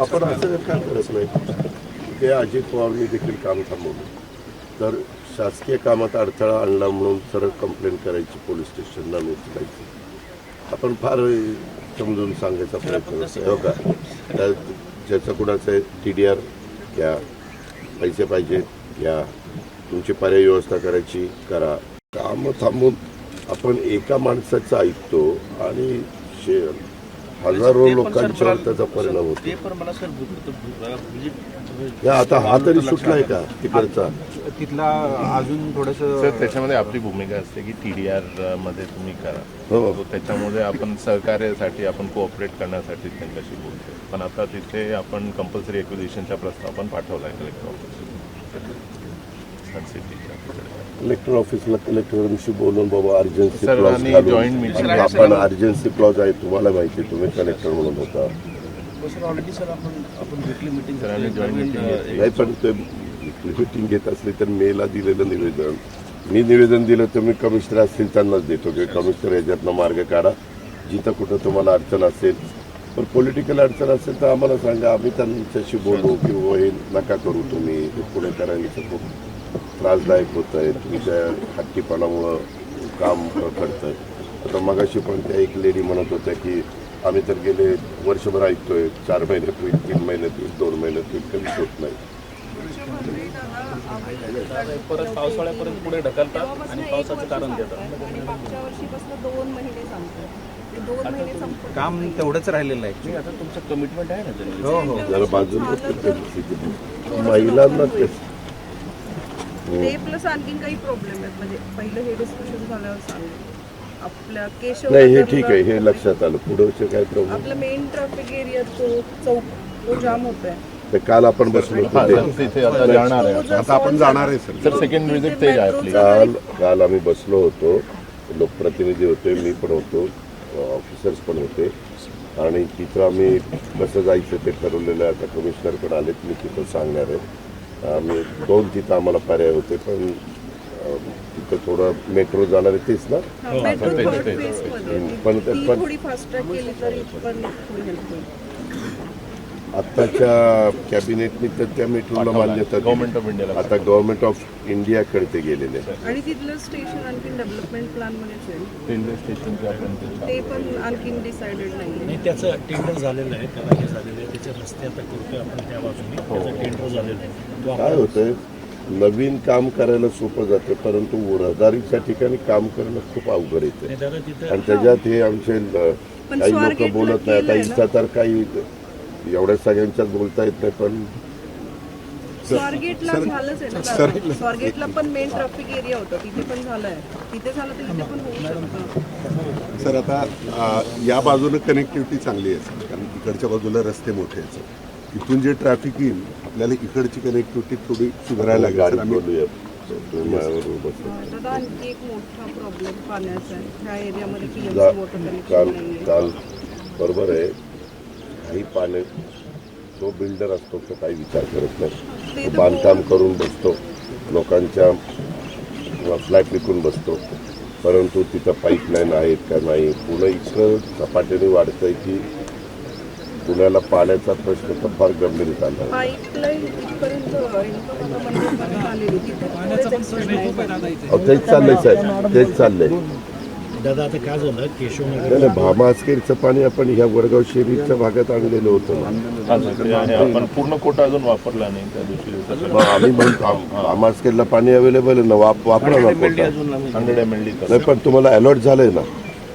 आपण असं का करत नाही ते अजित पवारनी देखील काम थांबवलं. तर शासकीय कामात अडथळा आणला म्हणून सरळ कंप्लेंट करायची पोलीस स्टेशनला नोटीस द्यायची. आपण फार समजून सांगायचा प्रयत्न करतो हो का? त्या ज्याचं कुणाचं टी डी आर घ्या पैसे पाहिजे घ्या तुमची पर्याय व्यवस्था करायची करा. कामं थांबून आपण एका माणसाचं ऐकतो आणि शे हजारो लोकांच्यावर त्याचा परिणाम होतो. आता हा तरी सुटलाय का तिकडचा? तिथला अजून थोडस सर त्याच्यामध्ये आपली भूमिका असते की टी डी आरमध्ये तुम्ही करा. हो. त्याच्यामध्ये आपण सहकार्यासाठी आपण कोऑपरेट करण्यासाठी त्यांच्याशी बोलतो पण आता तिथे आपण कंपल्सरी एक्विजिशनचा प्रस्ताव पण पाठवला आहे कलेक्टर ऑफिस कलेक्टर ऑफिसला कलेक्टरांशी बोलून बाबा अर्जन्सी क्लॉज आपण अर्जन्सी क्लॉज आहे तुम्हाला माहिती आहे, तुम्ही कलेक्टर म्हणून होता. सर ऑलरेडी सर आपण आपण विकली मिटिंग सर, आम्ही joint meeting घेतली. नाही पण ते मिटिंग घेत असली तर मेला दिलेलं निवेदन. मी निवेदन दिलं तर मी कमिशनर असतील त्यांनाच देतो. की कमिशनर याच्यातनं मार्ग काढा. जिथं कुठं तुम्हाला अडचण असेल. पण पॉलिटिकल अडचण असेल तर आम्हाला सांगा. आम्ही त्यांच्याशी बोलू की हो हे नका करू तुम्ही. हे पुणेकरांचं खूप त्रासदायक होत आहे. तुमच्या हट्टीपणामुळं काम करत आहे आता मगाशी पण त्या एक लेडी म्हणत होत्या की आम्ही तर गेले वर्षभर ऐकतोय. चार महिन्यात होईल तीन महिन्यात होईल दोन महिन्यात होईल. कधीच होत नाही. परत पावसाळ्यापर्यंत पुढे ढकलतात आणि पावसाचं कारण देतात. काम तेवढंच राहिलेलं आहे. नाही, आता तुमचं कमिटमेंट आहे ना हो हो. जरा बाजूला महिलांना तेच. ते प्लस आणखीन काही प्रॉब्लेम आहेत. म्हणजे पहिलं हे डिस्कशन झाल्यावर सांगेल आपल्या केशव नाही हे ठीक आहे हे लक्षात आलं. पुढचं काय प्रॉब्लेम आपला मेन ट्रॅफिक एरिया तो चौक तो जाम होत आहे ते काल आपण बसलो हा तिथे. आता जाणार आहे. आता आपण जाणार आहे सर. सर सेकंड विजिट तेच आहे आपली काल काल आम्ही बसलो होतो. लोकप्रतिनिधी होते मी पण होतो. ऑफिसर्स पण होते. आणि तिथं आम्ही कसं जायचं ते ठरवलेलं आहे. आता कमिशनर पण आलेत मी तिथं सांगणार आहे. आम्ही दोन तिथं आम्हाला पर्याय होते पण तिथं थोडं मेट्रो जाणार आहे तेच ना. पण पण- थोडी फास्ट ट्रॅक केली तरी पण थोडी हेल्प होईल. आत्ताच्या कॅबिनेटने तर त्या मेट्रोला मान्यता. गव्हर्नमेंट ऑफ इंडियाला आता गव्हर्नमेंट ऑफ इंडियाकडे ते गेलेले आहे आणि तिथलं स्टेशन आणखीन डेव्हलपमेंट प्लॅन स्टेशनचे आपण ते पण आणखीन डिसाइडेड नाही नाही त्याचं टेंडर झालेलं आहे त्याला हे झालेलं आहे. त्याचे रस्ते आता करतोय आपण त्या बाजूने त्याचं टेंडर झालेलं आहे. तो काय होतंय? नवीन काम करायला सोपं जातं परंतु रहदारीच्या ठिकाणी काम करणं खूप अवघड येतं. आणि त्याच्यात हे आमचे काही लोक बोलत नाही आता? इथं तर काही एवढ्या सगळ्यांच्याच बोलता येत नाही पण स्वारगेटला झालंच आहे ना दादा. स्वारगेटला पण मेन ट्रॅफिक एरिया होता. तिथे पण झालंय. तिथे झालं तर इथे पण होऊ शकतं. सर आता या बाजूनं कनेक्टिव्हिटी चांगली आहे सर. कारण इकडच्या बाजूला रस्ते मोठे आहेत सर. इथून जे ट्रॅफिक येईल आपल्याला इकडची कनेक्टिव्हिटी थोडी सुधारायला लागेल आणखी एक मोठा प्रॉब्लेम पाण्याचा ह्या एरियामध्ये काल काल बरोबर आहे. काही पाणी तो बिल्डर असतो तो काही विचार करत नाही. ते बांधकाम करून बसतो. लोकांच्या फ्लॅट विकून बसतो. परंतु तिथं पाईपलाईन आहेत का नाही? पुणे इतकं झपाट्याने वाढतंय की पुण्याला पाण्याचा प्रश्न तर फार गंभीर झाला. तेच चाललंय साहेब. तेच चाललंय. दादा आता काय झालं? भामास्केरचं पाणी आपण ह्या वडगाव शेरीच्या भागात आणलेलं होतं हा, आहे. आपण पूर्ण कोटा अजून वापरला नाही त्या दिवशी. मग आम्ही म्हणतो भामास्केरला पाणी अवेलेबल आहे ना वाप वापरा ना नाही पण तुम्हाला अलॉट झालंय ना.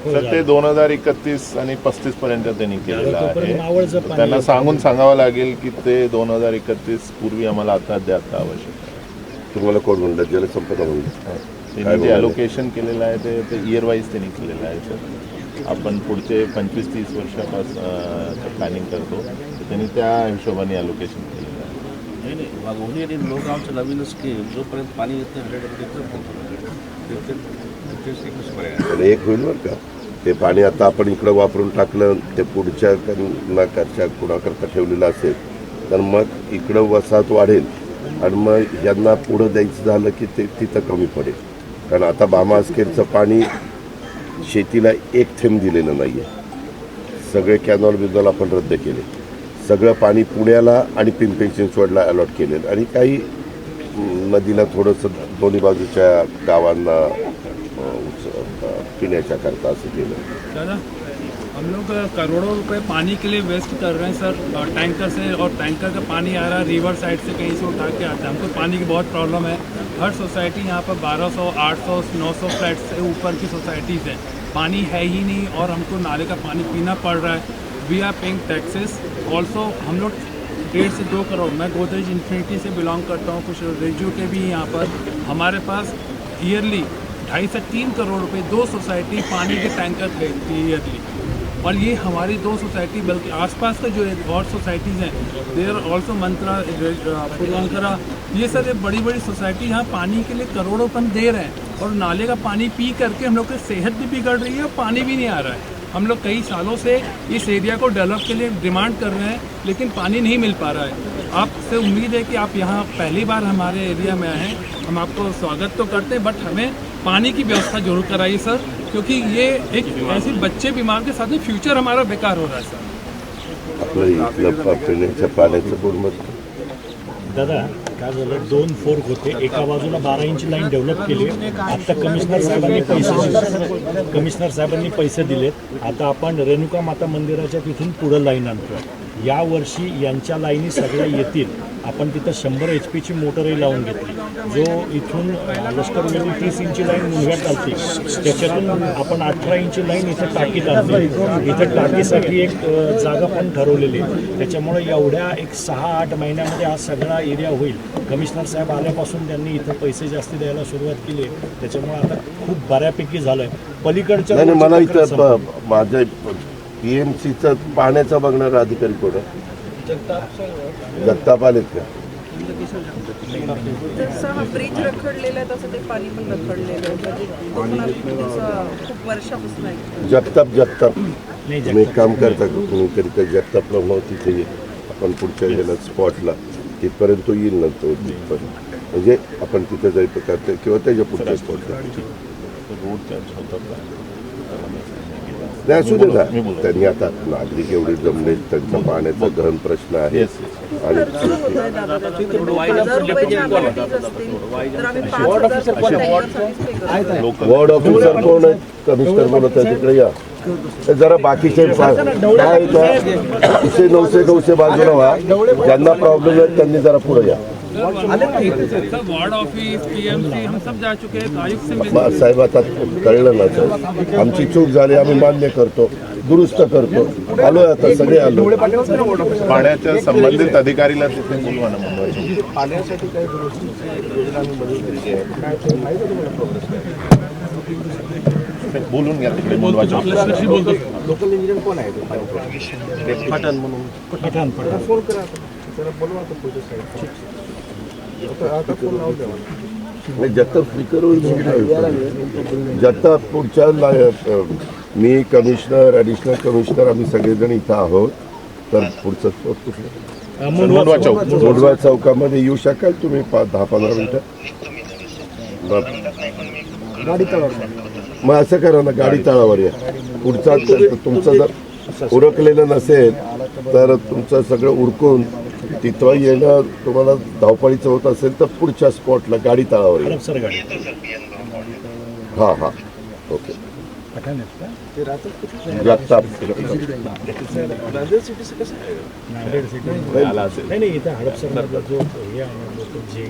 सर ते दोन हजार एकतीस आणि पस्तीस पर्यंत त्यांनी केलेलं आहे त्यांना सांगून सांगावं लागेल की ते दोन हजार एकतीस पूर्वी आम्हाला आता द्या आता आवश्यक आहे तुम्हाला कोण म्हणलं जलसंपदा म्हणलं त्यांनी जे? अलोकेशन केलेलं आहे ते ते इयर वाईज त्यांनी केलेलं आहे सर आपण पुढचे पंचवीस तीस वर्षापासून प्लॅनिंग करतो तर त्यांनी त्या हिशोबाने अलोकेशन केलेलं आहे नाही नाही वाघोली आणि लोगावचं नवीन स्कीम जोपर्यंत पाणी येत हंड्रेड एक होईल बरं का ते पाणी आता आपण इकडं वापरून टाकलं ते पुढच्या नाकारच्या कुणाकरता ठेवलेलं असेल तर मग इकडं वसाहत वाढेल आणि मग यांना पुढं द्यायचं झालं की ते तिथं कमी पडेल. कारण आता भामास्केरचं पाणी शेतीला एक थेंब दिलेलं नाही आहे सगळे कॅनॉल बिनॉल आपण रद्द केले. सगळं पाणी पुण्याला आणि पिंपरी चिंचवडला अलॉट केलेलं. आणि काही नदीला थोडंसं दोन्ही बाजूच्या गावांना उच- अं, पिण्याच्या करता असं केलं दादा हम लोग करोड़ों रुपए पानी के लिए वेस्ट कर रहे हैं सर टैंकर से और टैंकर का पानी आ रहा है रिवर साइड से कहीं से उठा के आता है। हमको पानी की बहुत प्रॉब्लम है। हर सोसाइटी यहाँ पर 1200 800 900 फ्लैट से ऊपर की सोसाइटीज़ हैं। पानी है ही नहीं और हमको नाले का पानी पीना पड़ रहा है। We are paying taxes also हम लोग डेढ़ से दो करोड़ मैं गोदरेज इन्फिनिटी से बिलोंग करता हूँ कुछ रेजियो के भी यहाँ पर। हमारे पास ईयरली ढाई से तीन करोड़ रुपए दो सोसाइटी पानी के टैंकर खरीदती है ईयरली और ये हमारी दो सोसाइटी, बल्कि आसपास का जो एक और सोसाइटीज़ हैं देर ऑल्सो मंत्रा पूर्वांकरा ये सर ये बड़ी बड़ी सोसाइटी यहाँ पानी के लिए करोड़ों पन दे रहे हैं। और नाले का पानी पी करके हम लोग की सेहत भी बिगड़ रही है और पानी भी नहीं आ रहा है। हम लोग कई सालों से इस एरिया को डेवलप के लिए डिमांड कर रहे हैं, लेकिन पानी नहीं मिल पा रहा है। आपसे उम्मीद है कि आप यहाँ पहली बार हमारे एरिया में आए हैं। हम आपको स्वागत तो करते हैं बट हमें पानी की व्यवस्था जरूर कराइए सर क्योंकि ये एक ऐसे बच्चे बीमार के साथ में फ्यूचर हमारा बेकार हो रहा है सर। आपलं इथलं पिण्याच्या पाण्याचं गुणवत्ता दादा काय झालं? दोन फोर्क होते. एका बाजूला बारा इंच लाईन डेव्हलप केली. आता कमिशनर साहेबांनी पैसे दिले. कमिशनर साहेबांनी पैसे दिलेत. आता आपण रेणुका माता मंदिराच्या तिथून पुढं लाईन आणतोय. या वर्षी यांच्या लाईनी सगळ्या येतील. आपण तिथं शंभर एच पीची मोटरही लावून घेतली. जो इथून लष्कर वेली तीस इंची लाईन मुलग्यात आणते त्याच्यातून आपण अठरा इंची लाईन इथे टाकीत आणली. इथं टाकीसाठी एक जागा पण ठरवलेली आहे. त्याच्यामुळे एवढ्या एक सहा आठ महिन्यामध्ये हा सगळा एरिया होईल. कमिशनर साहेब आल्यापासून त्यांनी इथं पैसे जास्त द्यायला सुरुवात केली आहे. त्याच्यामुळे आता खूप बऱ्यापैकी झालंय. पलीकडच्या नाही नाही, मला इथं संपली. ब- माझ्या पीएमसीचं पाण्याचा बघणारा अधिकारी कोण आहे? जगताप आलेत का? ब्रिज रखडलेला आहे तसं ते पाणी पण रखडलेलं आहे. म्हणजे कोकणात तसं खूप वर्षापासून आहे. जगताप जगताप. तुम्ही एक काम करता का तुम्ही कधीतरी जगतापला मग तिथे ये. आपण पुढच्या गेला स्पॉटला तिथपर्यंत तो येईल ना तो तिथपर्यंत. म्हणजे आपण तिथे जायचं करतो किंवा त्याच्या पुढच्या स्पॉटला रोड चार्ज होतात का त्याला मी सांगितलं. नाही असू दे ना. त्यांनी आता नागरिक एवढे जमले त्यांचा पाण्याचा गहन प्रश्न आहे. आणि वॉर्ड ऑफिसर कोण आहेत? कमिशनर बोलत आहे तिकडे या. हे जरा बाकीचे काय नऊशे नऊशे बाजूला व्हा. ज्यांना प्रॉब्लेम आहे त्यांनी जरा पुढे या. वार्ड ऑफिस पीएमसी हम सब जा चुके हैं आयुक्त से साहेब आता कळलं ना सर आमची चूक झाली आम्ही मान्य करतो दुरुस्त करतो आलो आता सगळे आलो पाण्याच्या संबंधित अधिकारीला तिथे बोलवा ना बोलून घ्या तिकडे बोलवायचं पठाण पठाण नाही, जगताप स्पीकर होईल जगताप पुढच्या मी कमिशनर ॲडिशनल कमिशनर आम्ही सगळेजण इथं आहोत. तर पुढचं मुंडवा चौक. चौकामध्ये येऊ शकाल तुम्ही पाच दहा पंधरा मिनिटं? मग असं करा ना गाडी तळावर या. पुढचा तुमचं जर उरकलेलं नसेल तर तुमचं सगळं उरकून तिथं येणं तुम्हाला धावपळीचं होत असेल तर पुढच्या स्पॉटला गाडी तळावर या सर गाडी हा हा. ओके. पठाण आहेत का जगताप नांदेड सिटी. आला असेल नाही. नाही इथं हडपसरमधला जो हे आहे ना, लोक जे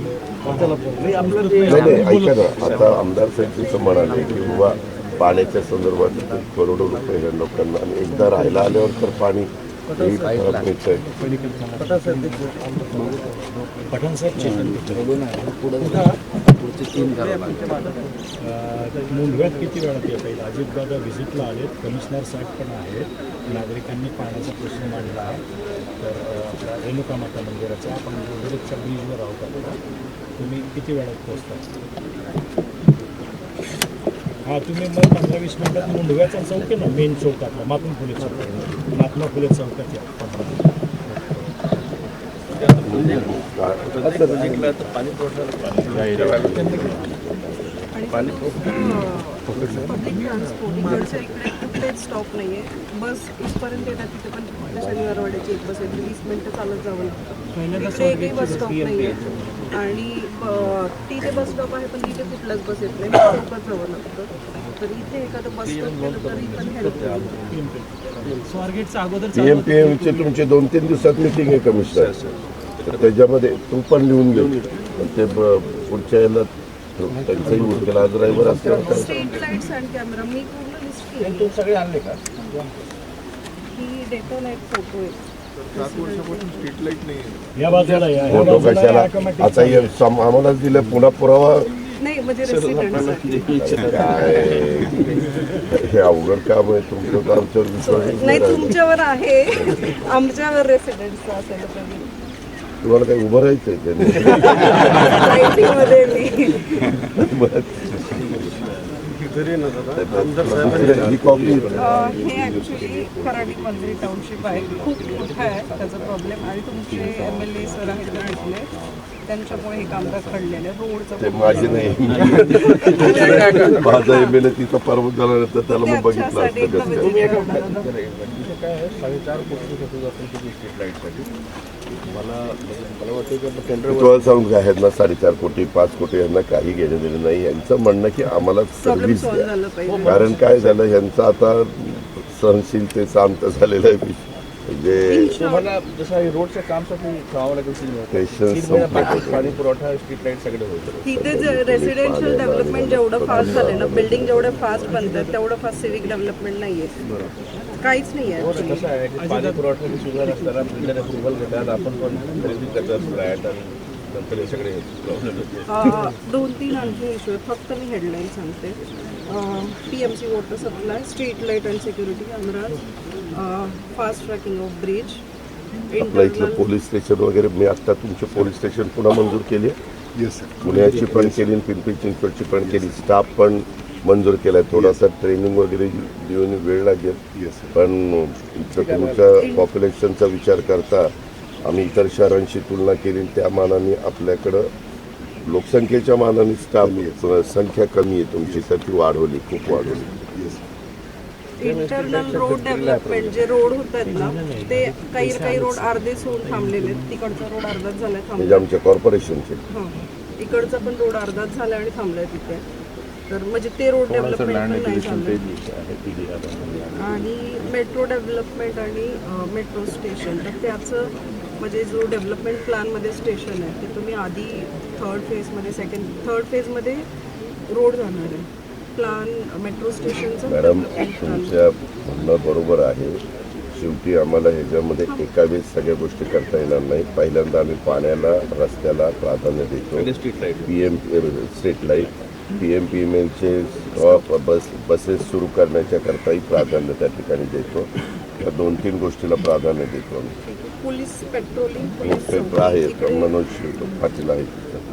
नाही नाही ऐका ना. आता आमदार साहेब जसं म्हणाले की बाबा पाण्याच्या संदर्भात इथे करोडो रुपये ह्या लोकांना आणि एकदा राहायला आल्यावर तर पाणी पठाण साहेब. चेतन मुंडव्यात किती वेळात येता येईल अजितदादा व्हिजिटला आलेत. कमिशनर साहेब पण आहेत. नागरिकांनी पाण्याचा प्रश्न मांडला आहे. तर अ, रेणुका माता मंदिराचा आपण गोदरेजच्या ब्रिजवर आहोत आता. तुम्ही किती वेळात पोहोचता? हां तुम्ही मग पंधरा वीस मिनिटात मुंडव्याचा चौक आहे ना मेन चौक महात्मा फुले चौकात या ट्रान्सपोर्ट इकडच्या इकडे कुठे कुठेच स्टॉप नाहीये बस इथपर्यंत येतात तिथे पण फक्त शनिवार वाड्याची एक बस येते वीस मिनिटं चालत जावं लागतं बस स्टॉप नाहीये आणि तिथे बस स्टॉप आहे पण तिथे कुठलाच बस येत नाही चौकात जावं लागतं. तर इथे एखादं बस स्टॉप केलं तरी पण हेल्प स्वारगेटचा अगोदर पी एम पी एमचे तुमचे दोन तीन दिवसात मिटिंग आहे कमिशनर. तर त्याच्यामध्ये तू पण लिहून घे. पण ते पुढच्या याला त्यांचंही उरकेला आज ड्रायव्हर असल्यावर काय स्ट्रीट लाईट्स अँड कॅमेरा मी पूर्ण लिस्ट केली. तुम्ही सगळे आणले का? ही डेटा फोटो आहे. या बाजूला या. फोटो बाजूला कशाला? automatic. आता हे सम- आम्हालाच दिलं पुन्हा पुरावा. नाही म्हणजे काय? हे अवघड काम आहे तुमचं तर आमच्यावर विश्वास नाही तुमच्यावर आहे. आमच्यावर रेसिडेंटचा असेल तर तुम्हाला काही उभं राहायचंय मध्ये मी हे मंदिरी टाउनशिप आहे. खूप मोठा आहे त्याचा प्रॉब्लेम आणि तुमचे एम एल ए सर आहेत भेटले त्यांच्यामुळे हे काम रखडलेलं आहे. रोडचं ते माझे नाही. माझा एम एल ए तिचा परवा झाल्यानंतर त्याला मग बघितलं असतं कसं visit करणार. काय आहे, साडेचार कोटी खर्च जातो किती स्ट्रीट लाईटसाठी मला म्हणजे मला वाटतं की आपण टेंडर तुम्हाला सांगू का आहेत ना साडेचार कोटी पाच कोटी यांना काही घेणं देणं नाही. यांचं म्हणणं की आम्हाला सर्व्हिस द्या. कारण काय झालं यांचं आता सहनशीलतेचा अंत झालेला आहे. तुम्हाला जसं हे। रोडच्या ठेवावं लागेल पाणी पुरवठा स्ट्रीट लाईट सगळे होतं तिथे रेसिडेन्शियल डेव्हलपमेंट जेवढं फास्ट झालंय ना बिल्डिंग जेवढं फास्ट बनतात तेवढं फास्ट सिव्हिक डेव्हलपमेंट नाहीये. काहीच नाही आहे कसं आहे पाणी पुरवठ्याची सुविधा असताना बिल्डर अप्रुव्हल घेतात आपण पण खरेदी करतात फ्लॅट आणि सगळे. दोन तीन आणखी इश्यू आहेत. फक्त मी हेडलाईन सांगते. P M C water supply street light and security cameras fast tracking of bridge आपल्या इथलं पोलीस स्टेशन वगैरे मी आता तुमचे पोलीस स्टेशन पुन्हा मंजूर केली येस सर पुण्याची पण केली पिंपरी चिंचवडची पण केली स्टाफ पण मंजूर केलाय थोडासा ट्रेनिंग वगैरे देऊन वेळ लागेल. येस सर पण इथं तुमच्या पॉप्युलेशनचा विचार करता आम्ही इतर शहरांशी तुलना केली त्या मानाने आपल्याकडं लोकसंख्येच्या मानाने स्टाफ संख्या कमी आहे तुमची तर ती वाढवली खूप वाढवली. येस इंटरनल रोड डेव्हलपमेंट जे रोड होत आहेत ना ते काही काही रोड अर्धेच होऊन थांबलेले आहेत. तिकडचा रोड अर्धाच झालाय म्हणजे थांबला आमच्या कॉर्पोरेशनचे हां. इकडचा पण रोड अर्धाच झालाय आणि थांबलाय तिथे. तर म्हणजे ते रोड डेव्हलपमेंट पण नाही झालं आणि मेट्रो डेव्हलपमेंट आणि मेट्रो स्टेशन तर त्याचं म्हणजे जो डेव्हलपमेंट प्लॅनमध्ये स्टेशन आहे ते तुम्ही आधी थर्ड फेजमध्ये सेकंड थर्ड फेजमध्ये रोड जाणार आहे. प्लॅन मेट्रो स्टेशनचं मॅडम. तुमच्या म्हणणं बरोबर आहे. शेवटी आम्हाला ह्याच्यामध्ये एका वेळेस सगळ्या गोष्टी करता येणार नाही. पहिल्यांदा आम्ही पाण्याला रस्त्याला प्राधान्य देतो. Street light P M street light P M P M एलचे बस बसेस सुरू करण्याच्या करताही प्राधान्य त्या ठिकाणी देतो. या दोन तीन गोष्टीला प्राधान्य देतो आम्ही. पोलीस पेट्रोलिंग आहे. मनोज पाटील आहे तिथं. अं,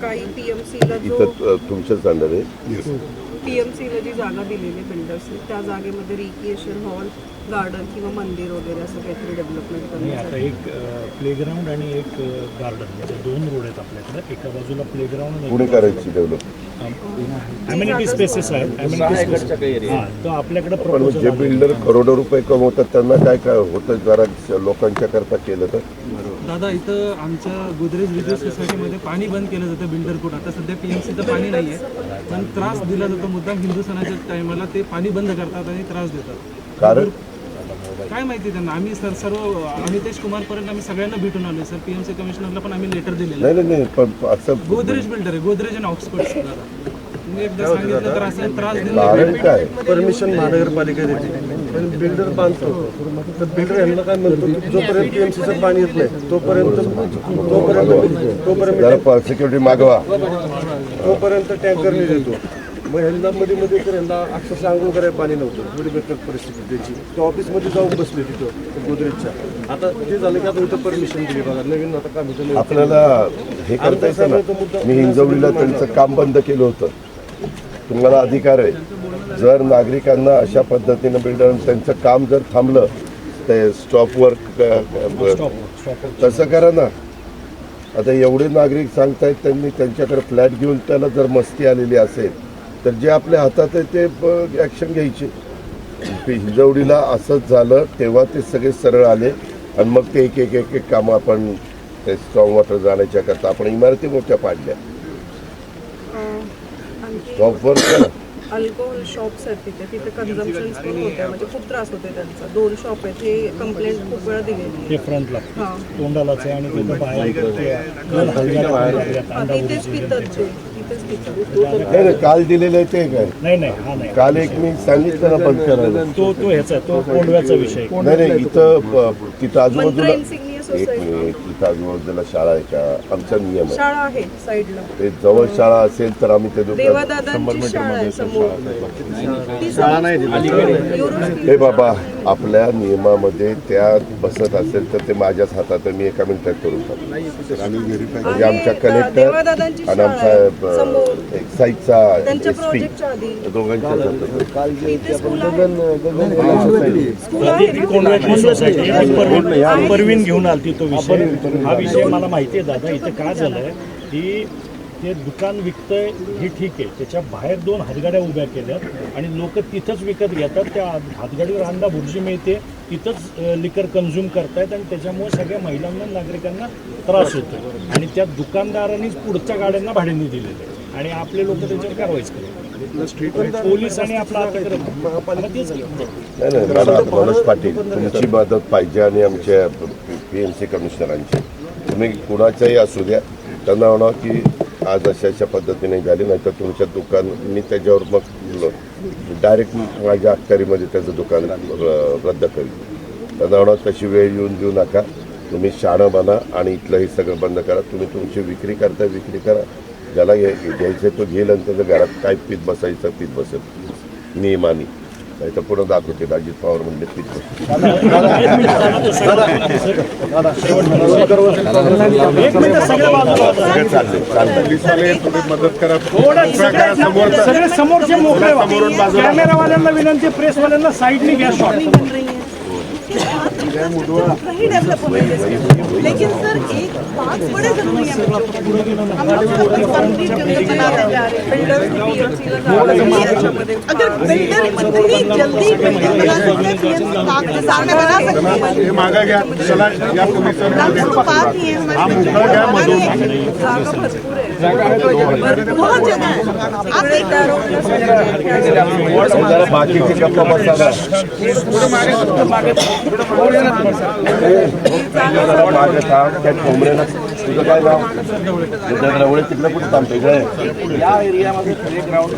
काही पीएमसीला जो इथं तुमच्याच अंडर आहे. पीएमसीला जी जागा दिलेली बिल्डर्सनी त्या जागेमध्ये रिक्रिएशन हॉल गार्डन किंवा मंदिर वगैरे असं काहीतरी डेव्हलपमेंट आणि आता करण्यासाठी एक प्लेग्राऊंड आणि एक गार्डन म्हणजे दोन रोड आहेत आपल्याकडे. एका बाजूला प्लेग्राऊंड पुणे करायची डेव्हलप अम्युनिटी स्पेसेस आहेत अम्युनिटी स्पेसेस हां तर आपल्याकडे पण मग जे प्रपोजल बिल्डर करोडो रुपये कमवतात त्यांना काय काय होतं जरा लोकांच्या करता केलं तर? दादा इथं आमच्या गोदरेज विद्युत सोसायटीमध्ये पाणी बंद केलं जातं बिल्डर कोट आता सध्या पी एम सीचं पाणी नाही आहे पण त्रास दिला जातो. मुद्दाम हिंदू सणाच्या टायमाला ते पाणी बंद करतात आणि त्रास देतात. कारण? काय माहिती त्यांना? आम्ही सर सर्व अमितेश कुमारपर्यंत आम्ही सगळ्यांना भेटून आलो सर पी एम सी कमिशनरला पण आम्ही लेटर दिलेलं नाही नाही नाही पण असं गोदरेज बिल्डर आहे गोदरेज आणि ऑक्सफोर्ड दादा मी एकदा सांगितलं तर असं त्रास कारण दिला काय? परमिशन महानगरपालिका देते पण बिल्डर बांधतो तर बिल्डर यांना काय म्हणतो? की जोपर्यंत पीएमसीचं पाणी येत नाही तोपर्यंत तोपर्यंत तोपर्यंत जरा सिक्युरिटी मागवा. तोपर्यंत टँकर नाही देतो. मग ह्यांना मध्ये मध्ये तर ह्यांना अक्षरशः आंघोळ करायला पाणी नव्हतं. एवढी बेकार परिस्थिती त्याची. ते ऑफिसमध्ये जाऊन बसले तिथं गोदरेजच्या. आता ते झालं की आता इथं परमिशन दिली बघा. नवीन आता काम इथं नवीन आपल्याला हे करता येतं ना. मी हिंजवडीला त्यांचं काम बंद केलं होतं. तुम्हाला अधिकार आहे. जर नागरिकांना अशा पद्धतीनं बिल्डर त्यांचं काम जर थांबलं ते स्टॉपवर तसं करा ना. आता एवढे नागरिक सांगतायत त्यांनी त्यांच्याकडे फ्लॅट घेऊन त्याला जर मस्ती आलेली असेल तर जे आपल्या हातात आहे ते ॲक्शन घ्यायची. हिंजवडीला असंच झालं तेव्हा ते सगळे सरळ आले आणि मग ते एक एक एक एक कामं आपण ते स्ट्रॉंग वॉटर जाण्याच्या करता. आपण इमारती मोठ्या पाडल्या. करा. अल्कोहोल शॉप्स आहेत तिथे. तिथे कन्झम्पन्स पण होत्या. म्हणजे खूप त्रास होते त्यांचा. दोन शॉप आहेत. हे कंप्लेंट खूप वेळा दिली फ्रंटला तोंडालाच आहे आणि तिथं बाहेर. पितात ते. तिथेच पितात नाही नाही, काल दिलेलं आहे ते काय? नाही नाही हा नाही. काल एक मी सांगितलं ना बंद करायला. तो तो ह्याचा तो कोंडव्याचा विषय. नाही नाही इथं तिथं आजूबाजूला एक मिनिट तिथं आजूबाजूला शाळा आहे का आमचा नियम आहे शाळा आहे साईडला ते जवळ शाळा असेल तर आम्ही ते देवादादांची शाळा आहे समोर ती शाळा नाही हे बाबा आपल्या नियमामध्ये त्या बसत असेल तर ते माझ्याच हातात आहे. मी एका मिनिटात करून टाकतो आणि व्हेरीफाय म्हणजे आमच्या आहे, कलेक्टर देवादादांची आणि शाळा आमचा आहे, ब- समोर. त्यांच्या प्रोजेक्टच्या आधी दोघांच्या हातात. इथे स्कूल आहे स्कूल ती आहे ती कोंडव्यातली सोसायटी ती परवीन घेऊन आलती तो विषय. हा विषय मला माहिती आहे दादा. इथं काय झालंय की ते दुकान विकतंय हे ठीक आहे. त्याच्या बाहेर दोन हातगाड्या उभ्या केल्यात आणि लोक तिथंच विकत घेतात. त्या हातगाडीवर अंडा भुर्जी मिळते तिथंच लिकर कन्झ्युम करतायत आणि त्याच्यामुळे सगळ्या महिलांना नागरिकांना त्रास होतो आणि त्या दुकानदारांनीच पुढच्या गाड्यांना भाड्याने दिलेले आहे. आणि आपले लोक त्याच्यावर कारवाईच करतात. पोलीस आणि आपला नाही. नाही मनोज पाटील तुमची मदत पाहिजे आणि आमच्या पी एम सी कमिशनरांची तुम्ही कुणाच्याही असू द्या त्यांना म्हणा की आज अशा अशा पद्धतीने झाली नाही तर तुमच्या दुकान मी त्याच्यावर मग डायरेक्ट माझ्या अखत्यारीमध्ये त्याचं दुकान रद्द करेन त्यांना म्हणा तशी वेळ येऊन देऊ नका तुम्ही शाणं बना आणि इथलं हे सगळं बंद करा तुम्ही तुमची विक्री करता विक्री करा ज्याला घ्याय घ्यायचं तो घेईल आणि त्याच्या घरात काय पीत बसायचं पीत बसेल. नियमाने नाही तर पुढं दाखवते अजित पवार म्हणले पीत बसेल. चाललंय पोलिसवाले थोडी मदत करा थोडं सगळे सगळे समोरचे मोकळे व्हा. कॅमेरावाल्यांना विनंती प्रेसवाल्यांना साईडनी घ्या शॉट है लेकिन सर एक बात बड़े ज़रूरी है। हम जा रहे हैं। बिल्डर्स की पीएमसी याच्यामध्ये अगर बिल्डर इतनी जल्दी बिल्डिंग बना सकते हैं पीएमसी के बना सकते हैं? मागा घ्या चला या पोलिसांना हमारे जागा भरपूर है। बहुत जगह है। आप एक बाकीचे गप्पा बसा तुझं काय तुझं रवळे तिकडे कुठे या एरियामध्ये आहे हैं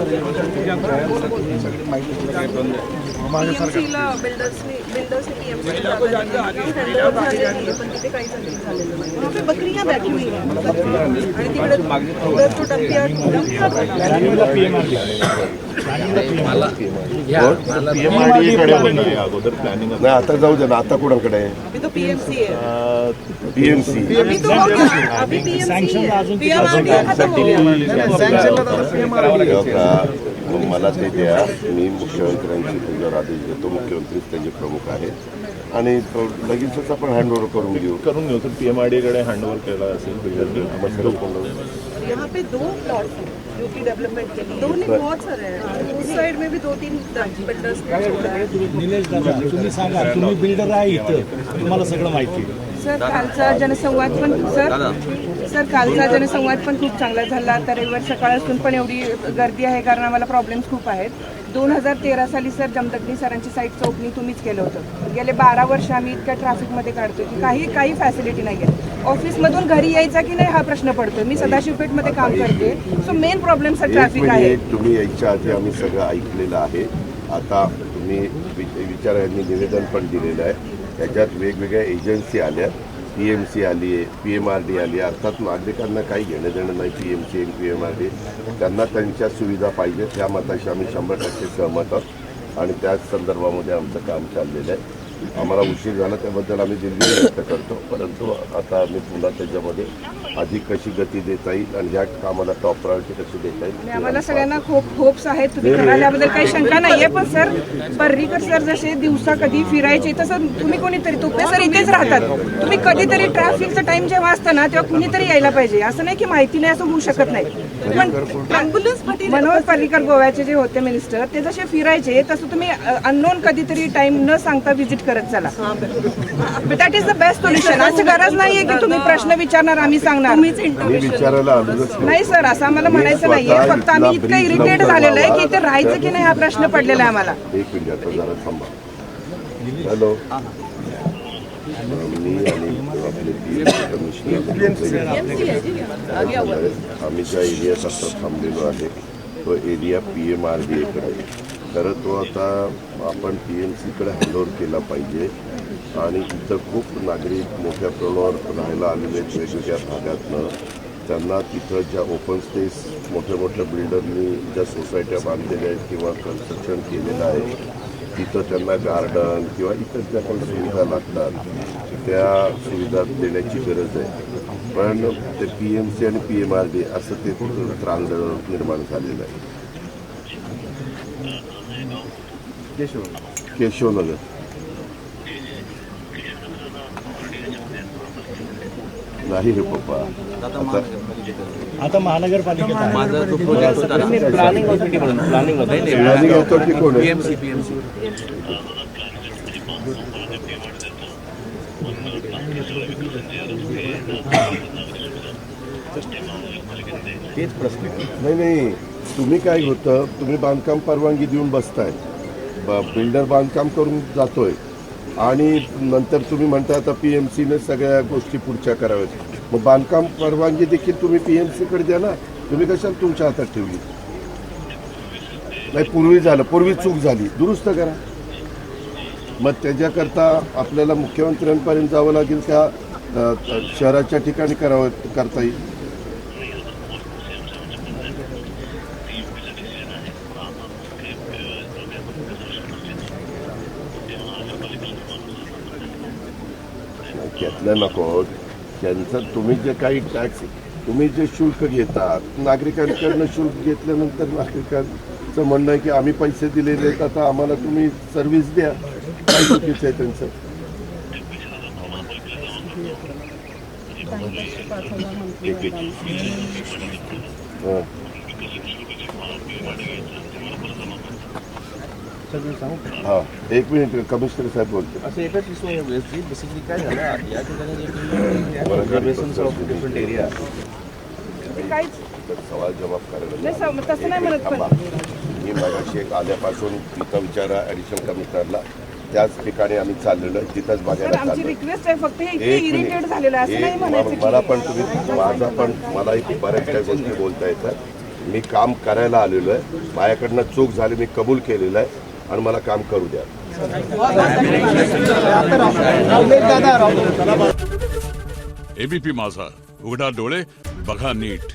आणि तिकडे अगोदर प्लॅनिंग आता जाऊ दे ना आता कुणाकडे आहे. अभी तो पीएमसी मला ते द्या. मी मुख्यमंत्र्यांची त्याच्यावर आदेश देतो मुख्यमंत्रीच त्याचे प्रमुख आहेत आणि तो लगेचच आपण हँडओव्हर करून घेऊ. करून घेऊ. तर पीएमआरडीकडे हँडओव्हर केला असेल. जो कि डेवलपमेंट के लिए। दोनों बहुत सारे हैं। उस साइड में भी दो तीन बिल्डर्स निलेश दादा तुम्ही सांगा तुम्ही बिल्डर आहे इथं तुम्हाला सगळं माहिती आहे. सर कालचा जनसंवाद पण सर सर कालचा जनसंवाद पण खूप चांगला झाला. आता रविवार सकाळ असून पण एवढी गर्दी आहे कारण आम्हाला प्रॉब्लेम्स खूप आहेत. दोन हजार तेरा साली सर जमदग्नी सरांची साईटचं ओपनिंग तुम्हीच केलं होतं. गेले बारा वर्ष आम्ही इतक्या ट्रॅफिकमध्ये काढतो की काही काही फॅसिलिटी नाही आहे ऑफिसमधून घरी यायचा की नाही हा प्रश्न पडतो मी सदाशिवपेठमध्ये काम करते. सो मेन प्रॉब्लेम सर एक ट्रॅफिक आहे. तुम्ही यायच्या आधी आम्ही सगळं ऐकलेलं आहे. आता तुम्ही विचार यांनी निवेदन पण दिलेलं आहे. त्याच्यात वेगवेगळ्या एजन्सी आल्या. पी एम सी आली आहे पी एम आर डी आली. आहे अर्थात नागरिकांना काही घेणं देणं नाही पी एम सी आणि पी एम आर डी त्यांना त्यांच्या सुविधा पाहिजेत. या मताशी आम्ही शंभर टक्के सहमत आहोत. आणि त्याच संदर्भामध्ये आमचं काम चाललेलं आहे. आम्हाला उशीर झाला त्याबद्दल आम्ही दिलगिरी व्यक्त करतो. परंतु आता तुम्ही पुन्हा त्याच्यामध्ये अधिक कशी गती देता येईल आणि ह्या कामाला टॉप प्रायोरिटी कशी देता येईल आम्हाला आम्ही सगळ्यांना खूप होप्स आहेत तुम्ही काही शंका नाहीये पण सर पर्रीकर सर जसे दिवसा कधी फिरायचे तसं तुम्ही कोणीतरी तुपे सर इथेच राहतात. तुम्ही कधीतरी ट्रॅफिकचा टाइम जेव्हा असतं ना तेव्हा कुणीतरी यायला पाहिजे. असं नाही की माहिती नाही असं होऊ शकत नाही. पण मनोहर पर्रीकर गोव्याचे जे होते मिनिस्टर ते जसे फिरायचे तसं तुम्ही अननोन कधीतरी टाइम न सांगता व्हिजिट करत चला. That is the best solution असं गरज नाहीये की तुम्ही प्रश्न विचारणार आम्ही सांगणार. मी विचारायला आलोच नाही. सर असं आम्हाला म्हणायचं नाहीये. फक्त आम्ही इतकं इरिटेट झालेलं आहे की. इथे राहायचं की नाही हा प्रश्न पडलेला आहे आम्हाला. एक मिनिट आता जरा थांबा. हॅलो मी आणि आपले PMC कमिशनर आम्ही ज्या एरियात आता थांबलेलो आहे तो area P M R D एकडे खरं तो आता आपण पी एम सीकडे हँडओव्हर केला पाहिजे. आणि इथं खूप नागरिक मोठ्या प्रमाणावर राहायला आलेले आहेत वेगवेगळ्या भागातनं. त्यांना तिथं ज्या ओपन स्पेस मोठ्या मोठ्या बिल्डरनी ज्या सोसायट्या बांधलेल्या आहेत किंवा कन्स्ट्रक्शन केलेलं आहे तिथं त्यांना गार्डन किंवा इतर ज्या पण सुविधा लागतात त्या सुविधा देण्याची गरज आहे. पण ते पी एम सी आणि पी एम आर डी असं ते त्रास निर्माण झालेलं आहे. केशवनगर नाही रे पप्पा। आता महानगरपालिकेत आहे. प्लॅनिंग ऑथॉरिटी म्हणून. प्लॅनिंग प्लॅनिंग ऑथॉरिटी कोण आहे? पीएमसी पीएमसी तेच प्रश्न आहे. नाही नाही. तुम्ही काय होतं तुम्ही बांधकाम परवानगी देऊन बसताय. ब- बिल्डर बांधकाम करून जातोय. आणि नंतर तुम्ही म्हणता आता पी एम सीने सगळ्या गोष्टी पुढच्या कराव्यात. मग बांधकाम परवानगी देखील तुम्ही पी एम सीकडे द्या ना. तुम्ही कशाला तुमच्या हातात ठेवली? नाही पूर्वी झालं. पूर्वी चूक झाली. दुरुस्त करा. मग त्याच्याकरता आपल्याला मुख्यमंत्र्यांपर्यंत जावं लागेल का? शहराच्या ठिकाणी करावं करता येईल? घेतलं नको त्यांचं तुम्ही जे काही टॅक्स तुम्ही जे शुल्क घेतात नागरिकांकडनं शुल्क घेतल्यानंतर नागरिकांचं म्हणणं आहे की आम्ही पैसे दिलेले आहेत आता आम्हाला तुम्ही सर्व्हिस द्या. काय चुकीचं आहे त्यांचं? हां. हां एक मिनिट कमिशनर साहेब बोलते असं एकच इशू आहे वेस्टची बेसिकली काय झालं या ठिकाणी एरिया सवाल जवाब करायला. मी मगाशी एक आल्यापासून इथं विचारा ॲडिशनल कमिशनरला त्याच ठिकाणी आम्ही चाललेलो आहे. तिथंच बघायला आमची चाललो रिक्वेस्ट आहे फक्त हे इतके एक इरिटेट मिनिट झालेलं आहे असं नाही एक म्हणायचं मला की पण तुम्ही माझा पण मलाही बऱ्याच काही गोष्टी बोलता येतात. मी काम करायला आलेलो आहे. माझ्याकडनं चूक झाली मी कबूल केलेलं आहे. आणि मला काम करू द्या. एबीपी माझा. उघडा डोळे बघा नीट.